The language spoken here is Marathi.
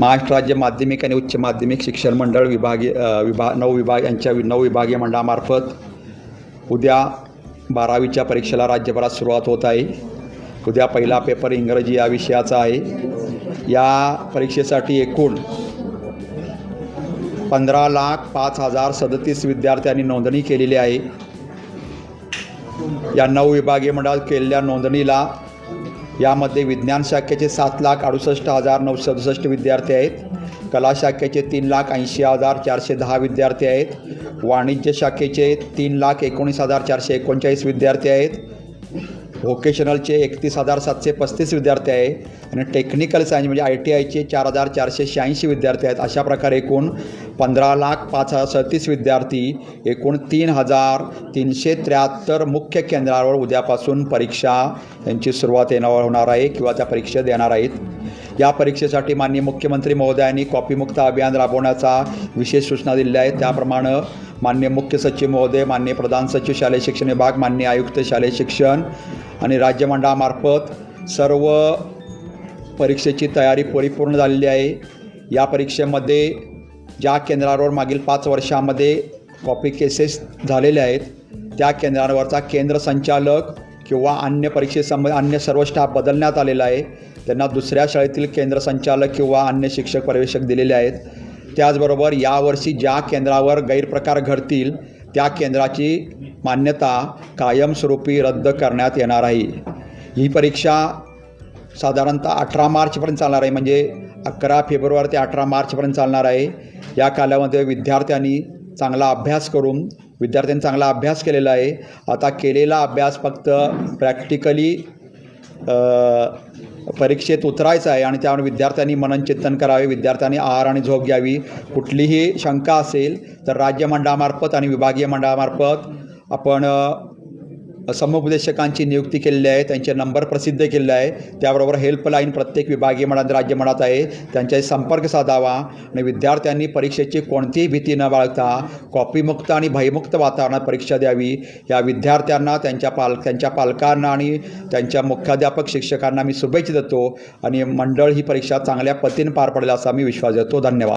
महाराष्ट्र राज्य माध्यमिक आणि उच्च माध्यमिक शिक्षण मंडळ विभागीय विभाग नऊ विभाग यांच्या वि- नऊ विभागीय मंडळामार्फत उद्या बारावीच्या परीक्षेला राज्यभरात सुरुवात होत आहे. उद्या पहिला पेपर इंग्रजी या विषयाचा आहे. या परीक्षेसाठी एकूण पंधरा लाख पाच हजार सदतीस विद्यार्थ्यांनी नोंदणी केलेली आहे. या नऊ विभागीय मंडळात केलेल्या नोंदणीला यामध्ये विज्ञान शाखेचे सात लाख अडुसष्ट हजार नऊ सदुसष्ट विद्यार्थी आहेत. कला शाखेचे तीन लाख ऐंशी हजार चारशे दहा विद्यार्थी आहेत. वाणिज्य शाखेचे तीन लाख एकोणीस हजार चारशे एकोणचाळीस विद्यार्थी आहेत. व्होकेशनलचे एकतीस हजार सातशे पस्तीस विद्यार्थी आहे. आणि टेक्निकल सायन्स म्हणजे आय टी आयचे चार हजार चारशे शहाऐंशी विद्यार्थी आहेत. अशा प्रकारे एकूण पंधरा लाख पाच हजार सदतीस विद्यार्थी एकूण तीन हजार तीनशे त्र्याहत्तर मुख्य केंद्रावर उद्यापासून परीक्षा यांची सुरुवात येणार होणार आहे किंवा त्या परीक्षा देणार आहेत. या परीक्षेसाठी माननीय मुख्यमंत्री महोदयांनी कॉपीमुक्त अभियान राबवण्याचा विशेष सूचना दिल्या आहेत. त्याप्रमाणे मान्य मुख्य सचिव महोदय मान्य प्रधान सचिव शालेय शिक्षण विभाग मान्य आयुक्त शालेय शिक्षण आणि राज्यमंडळामार्फत सर्व परीक्षेची तयारी परिपूर्ण झालेली आहे. या परीक्षेमध्ये ज्या केंद्रावर मागील पाच वर्षामध्ये कॉपी केसेस झालेल्या आहेत त्या केंद्रांवरचा केंद्र संचालक किंवा अन्य परीक्षेसंबंध अन्य सर्व स्टाफ बदलण्यात आलेला आहे. त्यांना दुसऱ्या शाळेतील केंद्र संचालक किंवा अन्य शिक्षक पर्यवेक्षक दिलेले आहेत. त्याचबरोबर यावर्षी ज्या केंद्रावर गैरप्रकार घडतील त्या केंद्राची मान्यता कायमस्वरूपी रद्द करण्यात येणार आहे. ही परीक्षा साधारणतः अठरा मार्चपर्यंत चालणार आहे म्हणजे अकरा फेब्रुवारी ते अठरा मार्चपर्यंत चालणार आहे. या कालामध्ये विद्यार्थ्यांनी चांगला अभ्यास करून विद्यार्थ्यांनी चांगला अभ्यास केलेला आहे. आता केलेला अभ्यास फक्त प्रॅक्टिकली परीक्षेत उतरायचं आहे आणि त्यामुळे विद्यार्थ्यांनी मननचिंतन करावे विद्यार्थ्यांनी आहार आणि झोप घ्यावी. कुठलीही शंका असेल तर राज्य मंडळामार्फत आणि विभागीय मंडळामार्फत आपण समुपदेशकांची नियुक्ती केलेली आहे त्यांचे नंबर प्रसिद्ध केलेले आहे. त्याबरोबर हेल्पलाईन प्रत्येक विभागीय मंडळात राज्य मंडळात आहे. त्यांच्याशी संपर्क साधावा आणि विद्यार्थ्यांनी परीक्षेची कोणतीही भीती न बाळगता कॉपीमुक्त आणि भयमुक्त वातावरणात परीक्षा द्यावी. या विद्यार्थ्यांना त्यांच्या पाल त्यांच्या पालकांना आणि त्यांच्या मुख्याध्यापक शिक्षकांना मी शुभेच्छा देतो आणि मंडळ ही परीक्षा चांगल्या पद्धतीने पार पडेल असा मी विश्वास देतो. धन्यवाद.